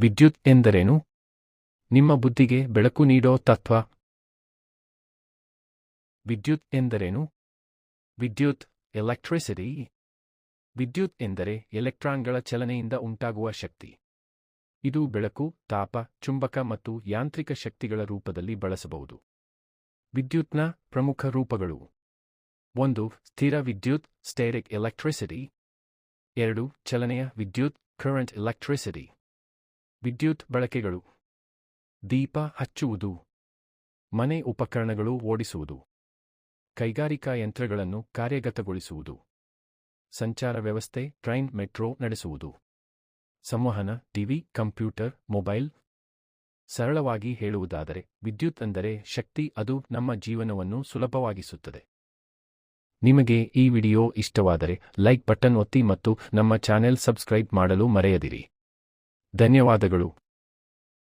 ವಿದ್ಯುತ್ ಎಂದರೇನು? ನಿಮ್ಮ ಬುದ್ಧಿಗೆ ಬೆಳಕು ನೀಡೋ ತತ್ವ. ವಿದ್ಯುತ್ ಎಂದರೇನು? ವಿದ್ಯುತ್ ಎಲೆಕ್ಟ್ರಿಸಿಟಿ ವಿದ್ಯುತ್ ಎಂದರೆ ಎಲೆಕ್ಟ್ರಾನ್ಗಳ ಚಲನೆಯಿಂದ ಉಂಟಾಗುವ ಶಕ್ತಿ. ಇದು ಬೆಳಕು, ತಾಪ, ಚುಂಬಕ ಮತ್ತು ಯಾಂತ್ರಿಕ ಶಕ್ತಿಗಳ ರೂಪದಲ್ಲಿ ಬಳಸಬಹುದು. ವಿದ್ಯುತ್ನ ಪ್ರಮುಖ ರೂಪಗಳು. ಒಂದು, ಸ್ಥಿರ ವಿದ್ಯುತ್ ಸ್ಟೇರಿಕ್ ಎಲೆಕ್ಟ್ರಿಸಿಟಿ ಎರಡು, ಚಲನೆಯ ವಿದ್ಯುತ್ ಕರೆಂಟ್ ಎಲೆಕ್ಟ್ರಿಸಿಟಿ ವಿದ್ಯುತ್ ಬಳಕೆಗಳು. ದೀಪ ಹಚ್ಚುವುದು. ಮನೆ ಉಪಕರಣಗಳು ಓಡಿಸುವುದು. ಕೈಗಾರಿಕಾ ಯಂತ್ರಗಳನ್ನು ಕಾರ್ಯಗತಗೊಳಿಸುವುದು. ಸಂಚಾರ ವ್ಯವಸ್ಥೆ, ಟ್ರೈನ್, ಮೆಟ್ರೋ ನಡೆಸುವುದು. ಸಂವಹನ, ಟಿವಿ, ಕಂಪ್ಯೂಟರ್, ಮೊಬೈಲ್. ಸರಳವಾಗಿ ಹೇಳುವುದಾದರೆ, ವಿದ್ಯುತ್ ಅಂದರೆ ಶಕ್ತಿ ಅದು ನಮ್ಮ ಜೀವನವನ್ನು ಸುಲಭವಾಗಿಸುತ್ತದೆ. ನಿಮಗೆ ಈ ವಿಡಿಯೋ ಇಷ್ಟವಾದರೆ, ಲೈಕ್ ಬಟನ್ ಒತ್ತಿ ಮತ್ತು ನಮ್ಮ ಚಾನೆಲ್ ಸಬ್ಸ್ಕ್ರೈಬ್ ಮಾಡಲು ಮರೆಯದಿರಿ. ಧನ್ಯವಾದಗಳು.